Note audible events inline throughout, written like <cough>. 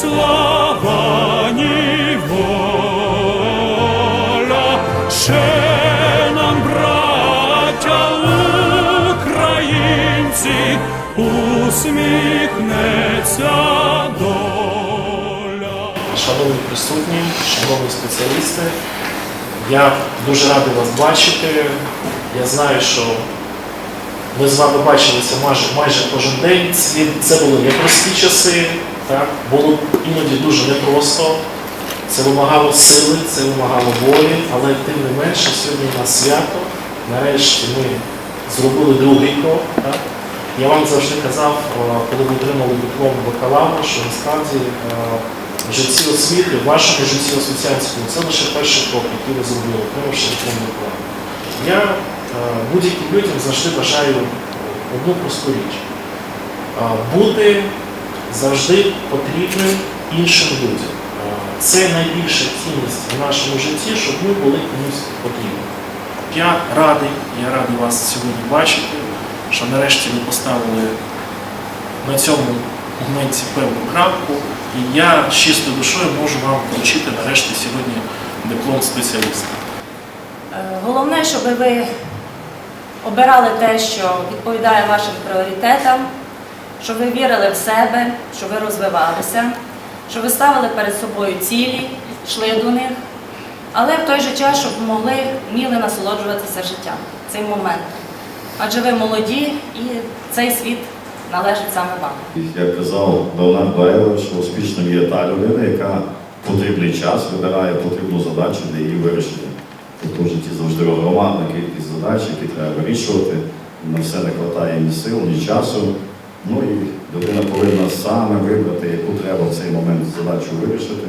слава, ні ще нам, усміхнеться доля. Шановні присутні, шановні спеціалісти, я дуже радий вас бачити. Я знаю, що ми з вами бачилися майже, майже кожен день. Це були непрості часи, так? було іноді дуже непросто. Це вимагало сили, це вимагало волі, але тим не менше сьогодні у нас свято. Нарешті ми зробили другий крок. Так? Я вам завжди казав, е, коли ви отримали диплом бакалавра, що насправді е, в житті освіти, в вашому житті освітянському, це лише перший крок, який ви зробили, отримавши диплом бакалавра. Я е, будь-яким людям завжди бажаю е, одну просту річ. Е, Бути завжди потрібним іншим людям. Е, Це найбільша цінність в нашому житті, щоб ми були комусь потрібні. Я радий, я радий вас сьогодні бачити, що нарешті ви поставили на цьому моменті певну крапку, і я з чистою душою можу вам вручити нарешті сьогодні диплом спеціаліста. Е, Головне, щоб ви обирали те, що відповідає вашим пріоритетам, щоб ви вірили в себе, щоб ви розвивалися, щоб ви ставили перед собою цілі, йшли до них, але в той же час, щоб могли вміли насолоджуватися життям цим моментом. Адже ви молоді і цей світ належить саме вам. Як казав Леонард Байлович, що успішним є та людина, яка потрібний час вибирає потрібну задачу для її вирішення. Тобто в житті завжди громадна кількість задач, які треба вирішувати. На все не вистачає ні сил, ні часу. Ну і людина повинна саме вибрати, яку треба в цей момент задачу вирішити,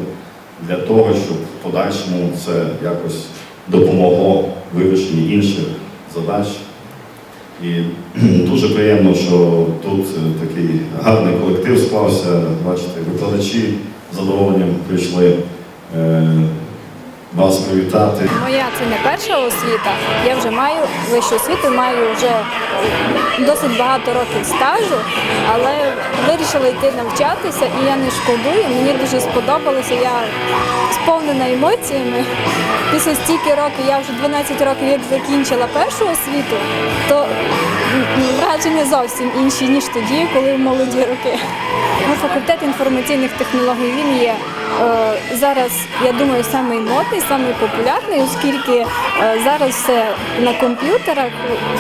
для того, щоб в подальшому це якось допомогло вирішенні інших задач. І <clears throat> дуже приємно, що тут е, такий гарний колектив склався. Бачите, викладачі з задоволенням прийшли е, вас привітати. Моя це не перша освіта. Я вже маю вищу освіту, маю вже досить багато років стажу, але вирішила йти навчатися і я не шкодую. Мені дуже сподобалося. Я сповнена емоціями. Після стільки років, я вже 12 років як закінчила першу освіту, то враження зовсім інші, ніж тоді, коли в молоді роки. Ну, факультет інформаційних технологій він є е, зараз, я думаю, самий модний, самий популярний, оскільки е, зараз все на комп'ютерах,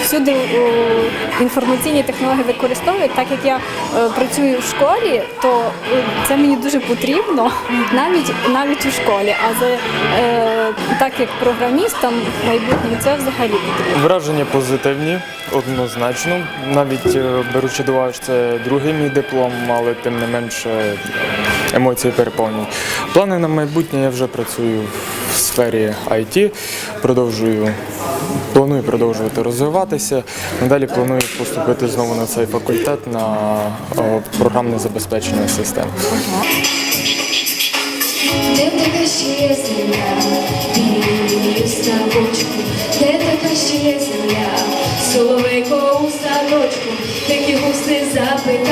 всюди інформаційні технології використовують. Так як я е, працюю в школі, то е, це мені дуже потрібно навіть навіть у школі. А за, так як програмістам в майбутньому це взагалі потрібно. Враження позитивні, однозначно. Навіть беручи до уваги, це другий мій диплом, але тим не менше емоції переповнені. Плани на майбутнє я вже працюю в сфері IT, продовжую, планую продовжувати розвиватися. Надалі планую поступити знову на цей факультет на програмне забезпечення систем. Де така ще є земля, соловейко у садочку, які густи запитання.